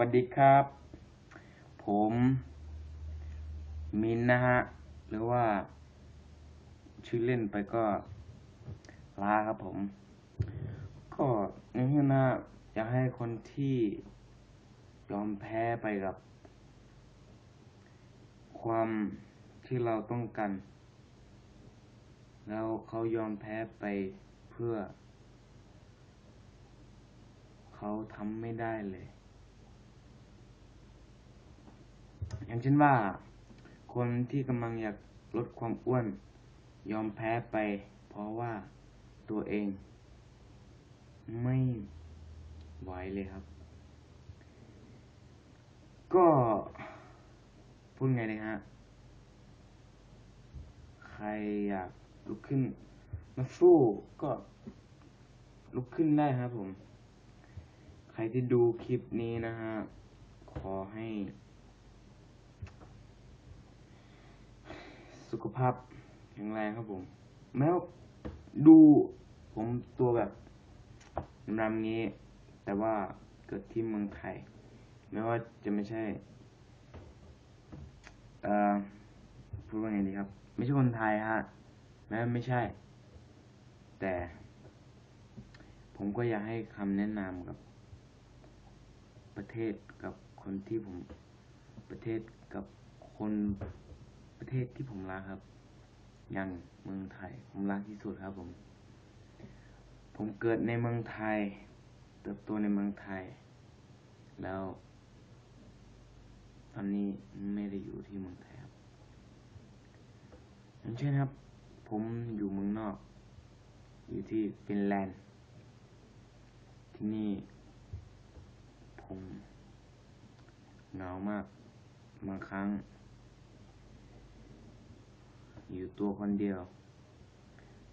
วัสดีครับ ผมมินนะฮะ หรือว่า ชื่อเล่นไปก็ลาครับผม ก็ในที่นะอยากให้คนที่ยอมแพ้ไปกับ ความที่เราต้องการแล้วเขายอมแพ้ไปเพื่อ เขาทำไม่ได้เลย อย่างเช่นว่า คนที่กำลังอยากลดความอ้วน ยอมแพ้ไป เพราะว่าตัวเอง ไม่ไหวเลยครับ ก็ พูดไงเลยฮะ ใครอยากลุกขึ้น มาสู้ก็ลุกขึ้นได้ครับผม ใครที่ดูคลิปนี้นะฮะ ขอให้ สุขภาพแข็งแรงครับผม แม้ว่าดูผมตัวแบบรำงี้ แต่ว่าเกิดที่เมืองไทยแม้ว่าจะไม่ใช่เอ่อพูดว่าไงดีครับ ไม่ใช่คนไทยฮะแม้ไม่ใช่ แต่ ผมก็อยากให้คำแนะนำกับประเทศกับคนที่ผมประเทศกับคน ประเทศที่ผมรักครับ อย่างเมืองไทย ผมรักที่สุดครับผม ผมเกิดในเมืองไทย เติบโตในเมืองไทย แล้ว ตอนนี้ไม่ได้อยู่ที่เมืองไทยครับอย่างเช่นครับ ผมอยู่เมืองนอก อยู่ที่ฟินแลนด์ที่นี่ ผมเหงามากบางครั้ง อยู่ตัวคนเดียว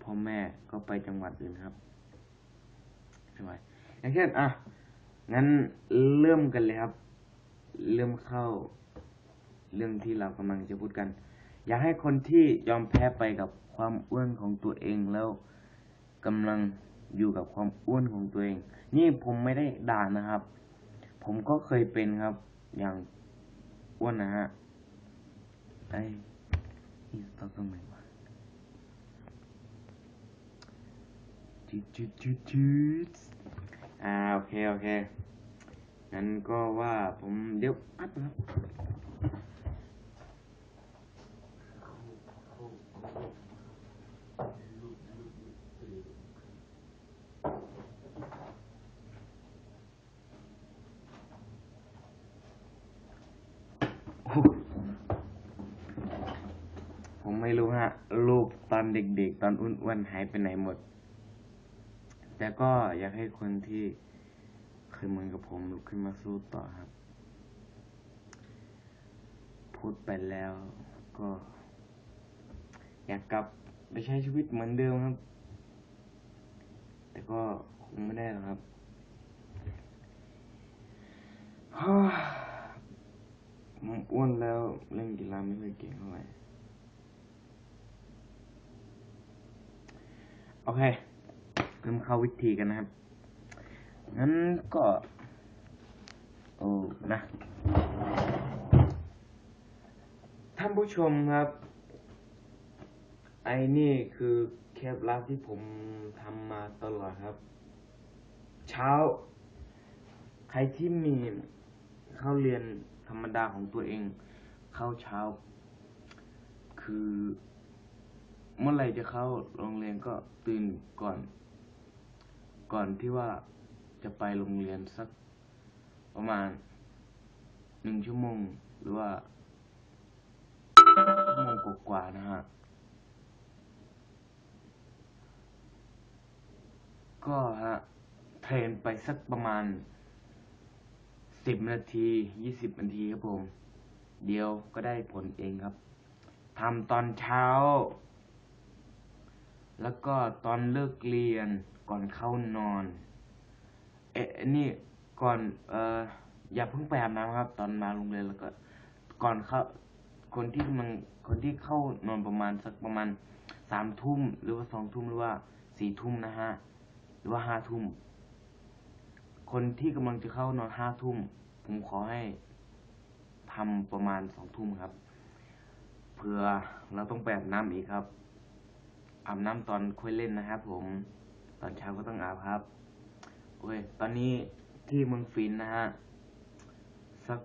พ่อแม่ก็ไปจังหวัดอื่นครับใช่ไหมอย่างเช่นอะงั้นเริ่มกันเลยครับ เริ่มเข้า เรื่องที่เรากำลังจะพูดกัน อยากให้คนที่ยอมแพ้ไปกับความอ้วนของตัวเองแล้วกำลังอยู่กับความอ้วนของตัวเอง นี่ผมไม่ได้ด่านะครับ ผมก็เคยเป็นครับ อย่างอ้วนนะฮะไอ้ นี่ต้องตรงไหนวะจุดจุดจุดจุดอ่าโอเคโอเคงั้นก็ว่าผมเดี๋ยวอัดนะครับ โอ้โห ผมไม่รู้ฮะ รูปตอนเด็กๆ ตอนอ้วนๆหายไปไหนหมด แต่ก็อยากให้คนที่เคยเหมือนกับผมลุกขึ้นมาสู้ต่อครับ พูดไปแล้วก็ อยากกลับไปใช้ชีวิตเหมือนเดิมครับ แต่ก็คงไม่ได้หรอกครับผมอ้วนแล้วเล่นกีฬาไม่ค่อยเก่งเท่าไหร่ โอเคเริ่มเข้าวิธีกันนะครับ งั้นก็ โอ้ นะ ท่านผู้ชมครับ ไอ้นี่คือเคล็ดลับที่ผมทำมาตลอดครับ เช้า ใครที่มีเข้าเรียนธรรมดาของตัวเอง เข้าเช้า คือ เมื่อไหร่จะเข้าโรงเรียนก็ตื่นก่อน ก่อนที่ว่าจะไปโรงเรียนสักประมาณหนึ่งชั่วโมงหรือว่าชั่วโมงกว่าๆนะฮะ ก็ฮะเทรนไปสักประมาณสิบนาทียี่สิบนาทีครับผม เดียวก็ได้ผลเองครับทำตอนเช้า แล้วก็ตอนเลิกเรียนก่อนเข้านอน เอ๊ะนี่ก่อนเอ่ออย่าเพิ่งไปอาบน้ำครับ ตอนมาโรงเรียนแล้วก็ ก่อนเข้าคนที่มันคนที่เข้านอนประมาณสักประมาณสามทุ่มหรือว่าสองทุ่มหรือว่าสี่ทุ่มนะฮะหรือว่าห้าทุ่มคนที่กำลังจะเข้านอนห้าทุ่มผมขอให้ทำประมาณสองทุ่มครับเผื่อเราต้องไปอาบน้ำอีกครับ อาบน้ำตอนค่อยเล่นนะครับผม ตอนเช้าก็ต้องอาบครับ โอเคตอนนี้ที่เมืองฟินนะฮะ สัก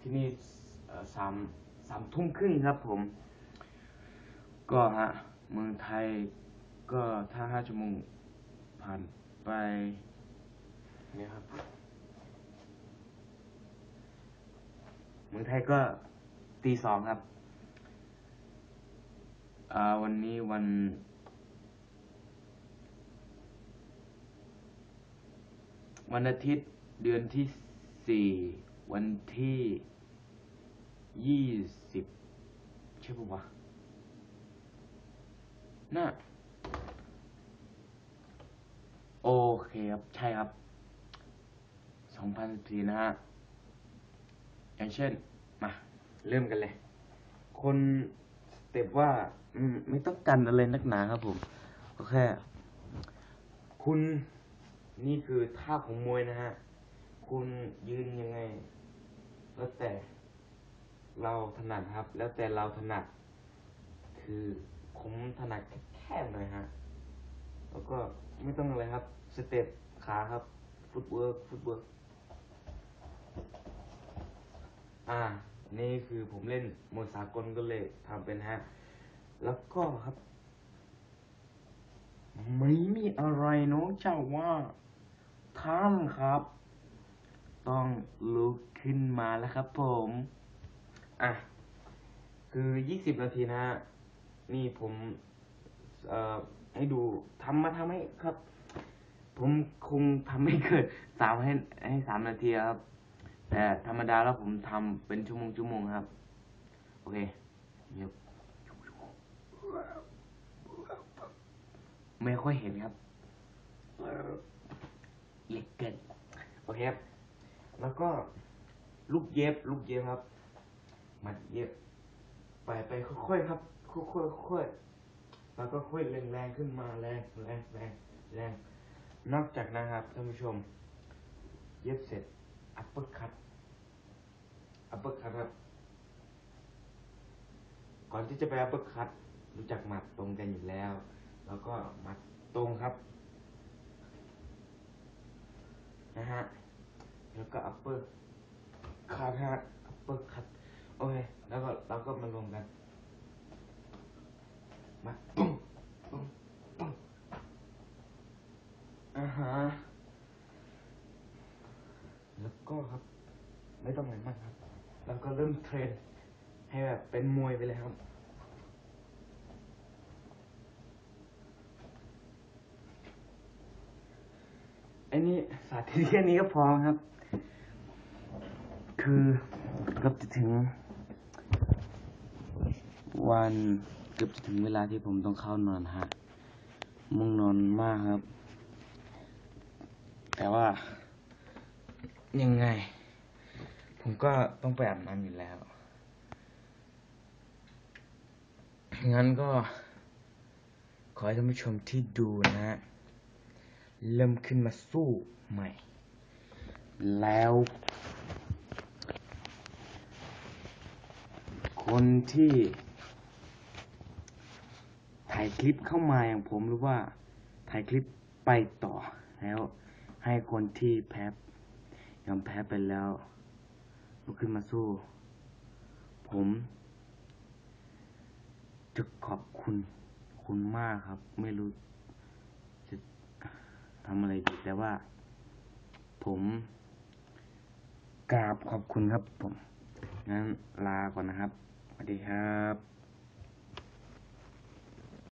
ที่นี่สามสามทุ่มครึ่งครับผม ก็ฮะ เมืองไทยก็ถ้าห้าชั่วโมงผ่านไปเนี่ยครับ เมืองไทยก็ตีสองครับ อ่าวันนี้วัน วันอาทิตย์เดือนที่สี่วันที่ยี่สิบใช่ปะวะน่าโอเคครับ ใช่ครับสองพันสี่นะฮะอย่างเช่น มา เริ่มกันเลย คน เต็ปว่า อืม ไม่ต้องกันอะไรนักหนาครับผมก็แค่ คุณนี่คือท่าของมวยนะฮะ คุณยืนยังไง แล้วแต่เราถนัดครับ แล้วแต่เราถนัด คือผมถนัดแคบหน่อยฮะ แล้วก็ไม่ต้องอะไรครับ สเต็ปขาครับ ฟุตเวิร์กฟุตเวิร์กอ่า นี่คือผมเล่นมวยสากลก็เลยทำเป็นฮะ แล้วก็ครับ ไม่มีอะไรน้องเจ้าว่าท่านครับ ต้องลุกขึ้นมาแล้วครับผม อะ คือยี่สิบนาทีนะฮะนี่ผมเอ่อให้ดูทำมาทำให้ครับ ผมคงทำไม่เกินสามให้ให้สามนาทีครับ แต่ธรรมดาแล้วผมทำเป็นชั่วโมงชั่วโมงครับ โอเคเงียบไม่ค่อยเห็นครับเล็กเกินโอเคครับ แล้วก็ลูกเย็บลูกเย็บครับ มัดเย็บ ไปไปค่อยๆครับค่อยๆค่อยๆแล้วก็ค่อยแรงๆขึ้นมาแรงแรงแรงแรงนอกจากนั้นครับท่านผู้ชม เย็บเสร็จ อัปเปอร์คัตอัปเปอร์คัตครับ ก่อนที่จะไปอัปเปอร์คัตรู้จักหมัดตรงกันอยู่แล้ว แล้วก็หมัดตรงครับ นะฮะ แล้วก็อัปเปอร์คัตฮะอัปเปอร์คัตโอเค แล้วก็เราก็มารวมกัน มาปุ้งปุ้งปุ้งอ่าฮะ แล้วก็ ครับ ไม่ต้องอะไรมากครับ แล้วก็เริ่มเทรนให้แบบเป็นมวยไปเลยครับไอ้นี่สาธิตแค่นี้ก็พอครับ คือเกือบจะถึง วันเกือบจะถึงเวลาที่ผมต้องเข้านอนฮะมุ่งนอนมากครับ แต่ว่า ยังไง ผมก็ต้องไปอาบน้ำอยู่แล้ว งั้นก็ ขอให้ท่านผู้ชมที่ดูนะฮะ เริ่มขึ้นมาสู้ใหม่ แล้ว คนที่ ถ่ายคลิปเข้ามาอย่างผมหรือว่า ถ่ายคลิปไปต่อแล้วให้คนที่แพ้ ยอมแพ้ไปแล้วลุกขึ้นมาสู้ ผม จะขอบคุณคุณมากครับ ไม่รู้ จะทำอะไรดีแต่ว่า ผมกราบขอบคุณครับผม งั้นลาก่อนนะครับ สวัสดีครับ